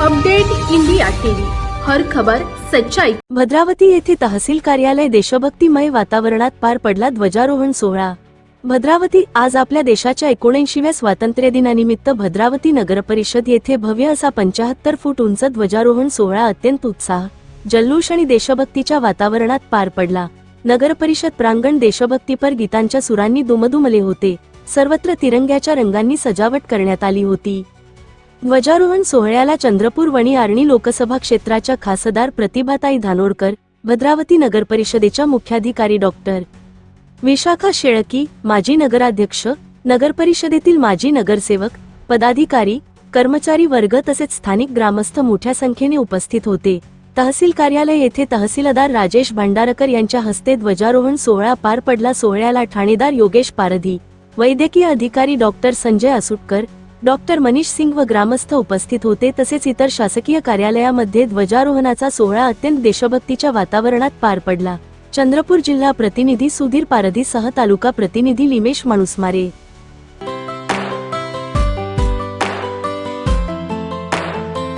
Update India TV. हर खबर सच्चाई. भद्रावती येथे तहसील कार्यालय देशभक्तीमय वातावरणात पार पडला ध्वजारोहण सोहळा. भद्रावती आज आपल्या देशाच्या एकोणऐंशीव्या स्वातंत्र्य दिनानिमित्त भद्रावती नगरपरिषद येथे भव्य असा पंचाहत्तर फूट उंच ध्वजारोहण सोहळा अत्यंत उत्साह जल्लोष आणि देशभक्तीच्या वातावरणात पार पडला. नगरपरिषद प्रांगण देशभक्तीपर गीतांच्या सुरांनी दुमदुमले होते. सर्वत्र तिरंग्याच्या रंगांनी सजावट करण्यात आली होती. ध्वजारोहण सोहळ्याला चंद्रपूर वणी आर्णी लोकसभा क्षेत्राच्या खासदार प्रतिभाताई धानोरकर भद्रावती नगरपरिषदेच्या मुख्याधिकारी डॉक्टर विशाखा शेळकी माजी नगराध्यक्ष नगरपरिषदेतील माजी नगरसेवक पदाधिकारी कर्मचारी वर्ग तसेच स्थानिक ग्रामस्थ मोठ्या संख्येने उपस्थित होते. तहसील कार्यालय येथे तहसीलदार राजेश भांडारकर यांच्या हस्ते ध्वजारोहण सोहळा पार पडला. सोहळ्याला ठाणेदार योगेश पारधी वैद्यकीय अधिकारी डॉक्टर संजय असुटकर डॉक्टर मनीष सिंग व ग्रामस्थ उपस्थित होते तसेच इतर शासकीय कार्यालयामध्ये ध्वजारोहणाचा सोहळा अत्यंत देशभक्तीच्या वातावरणात पार पडला. चंद्रपूर जिल्हा प्रतिनिधी सुधीर पारधीसह तालुका प्रतिनिधी लिमेश माणुसमारे.